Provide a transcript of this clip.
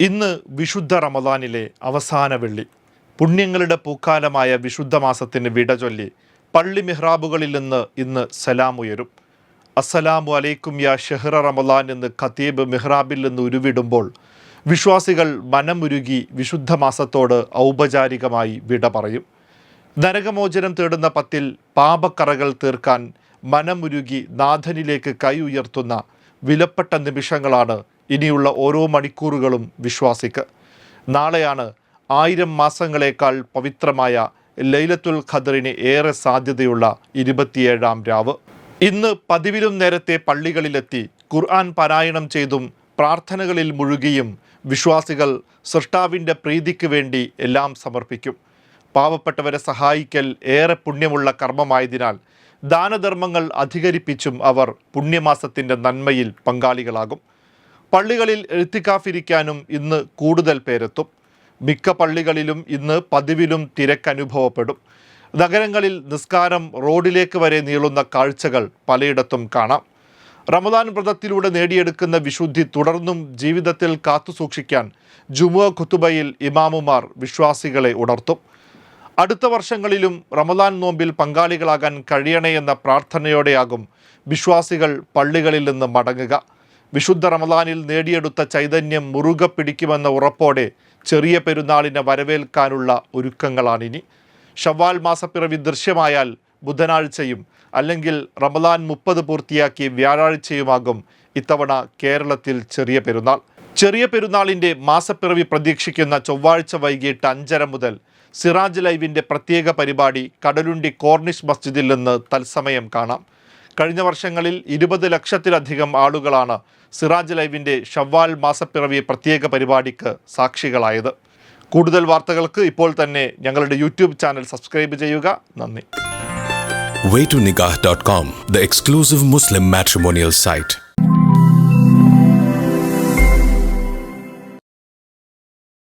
ഇന്ന് വിശുദ്ധ റമദാനിലെ അവസാന വെള്ളി. പുണ്യങ്ങളുടെ പൂക്കാലമായ വിശുദ്ധ മാസത്തിന് വിട ചൊല്ലി പള്ളി മിഹ്റാബുകളിൽ നിന്ന് ഇന്ന് സലാം ഉയരും. അസ്സലാമു അലൈക്കും യാ ഷെഹ്റ റമദാൻ എന്ന് ഖത്തീബ് മിഹ്റാബിൽ നിന്ന് ഉരുവിടുമ്പോൾ വിശ്വാസികൾ മനമുരുകി വിശുദ്ധ മാസത്തോട് ഔപചാരികമായി വിട പറയും. നരകമോചനം തേടുന്ന പത്തിൽ പാപക്കറകൾ തീർക്കാൻ മനമുരുകി നാഥനിലേക്ക് കൈ ഉയർത്തുന്ന വിലപ്പെട്ട നിമിഷങ്ങളാണ് ഇനിയുള്ള ഓരോ മണിക്കൂറുകളും വിശ്വാസിക്ക്. നാളെയാണ് ആയിരം മാസങ്ങളേക്കാൾ പവിത്രമായ ലൈലത്തുൽ ഖദറിന് ഏറെ സാധ്യതയുള്ള ഇരുപത്തിയേഴാം രാവ്. ഇന്ന് പതിവിലും നേരത്തെ പള്ളികളിലെത്തി ഖുർആൻ പാരായണം ചെയ്തും പ്രാർത്ഥനകളിൽ മുഴുകിയും വിശ്വാസികൾ സൃഷ്ടാവിന്റെ പ്രീതിക്ക് വേണ്ടി എല്ലാം സമർപ്പിക്കും. പാവപ്പെട്ടവരെ സഹായിക്കൽ ഏറെ പുണ്യമുള്ള കർമ്മമായതിനാൽ ദാനധർമ്മങ്ങൾ അധികരിപ്പിച്ചും അവർ പുണ്യമാസത്തിന്റെ നന്മയിൽ പങ്കാളികളാകും. പള്ളികളിൽ എഴുത്തിക്കാഫിരിക്കാനും ഇന്ന് കൂടുതൽ പേരെത്തും. മിക്ക പള്ളികളിലും ഇന്ന് പതിവിലും തിരക്കനുഭവപ്പെടും. നഗരങ്ങളിൽ നിസ്കാരം റോഡിലേക്ക് വരെ നീളുന്ന കാഴ്ചകൾ പലയിടത്തും കാണാം. റമദാൻ വ്രതത്തിലൂടെ നേടിയെടുക്കുന്ന വിശുദ്ധി തുടർന്നും ജീവിതത്തിൽ കാത്തുസൂക്ഷിക്കാൻ ജുമുഅ ഖുത്തുബയിൽ ഇമാമുമാർ വിശ്വാസികളെ ഉണർത്തും. അടുത്ത വർഷങ്ങളിലും റമദാൻ നോമ്പിൽ പങ്കാളികളാകാൻ കഴിയണേ എന്ന പ്രാർത്ഥനയോടെയാകും വിശ്വാസികൾ പള്ളികളിൽ നിന്ന് മടങ്ങുക. വിശുദ്ധ റമദാനിൽ നേടിയെടുത്ത ചൈതന്യം മുറുകെ പിടിക്കുമെന്ന ഉറപ്പോടെ ചെറിയ പെരുന്നാളിനെ വരവേൽക്കാനുള്ള ഒരുക്കങ്ങളാണിനി. ഷവ്വാൽ മാസപ്പിറവി ദൃശ്യമായാൽ ബുധനാഴ്ചയും അല്ലെങ്കിൽ റമദാൻ മുപ്പത് പൂർത്തിയാക്കി വ്യാഴാഴ്ചയുമാകും ഇത്തവണ കേരളത്തിൽ ചെറിയ പെരുന്നാൾ. ചെറിയ പെരുന്നാളിന്റെ മാസപ്പിറവി പ്രതീക്ഷിക്കുന്ന ചൊവ്വാഴ്ച വൈകിട്ട് അഞ്ചര മുതൽ സിറാജ് ലൈവിന്റെ പ്രത്യേക പരിപാടി കടലുണ്ടി കോർണിഷ് മസ്ജിദിൽ നിന്ന് തത്സമയം കാണാം. കഴിഞ്ഞ വർഷങ്ങളിൽ ഇരുപത് ലക്ഷത്തിലധികം ആളുകളാണ് സിറാജ് ലൈവിന്റെ ഷവ്വാൽ മാസപ്പിറവി പ്രത്യേക പരിപാടിക്ക് സാക്ഷികളായത്. കൂടുതൽ വാർത്തകൾക്ക് ഇപ്പോൾ തന്നെ ഞങ്ങളുടെ യൂട്യൂബ് ചാനൽ സബ്സ്ക്രൈബ് ചെയ്യുക. നന്ദി. Waytonikah.com, the exclusive Muslim matrimonial site.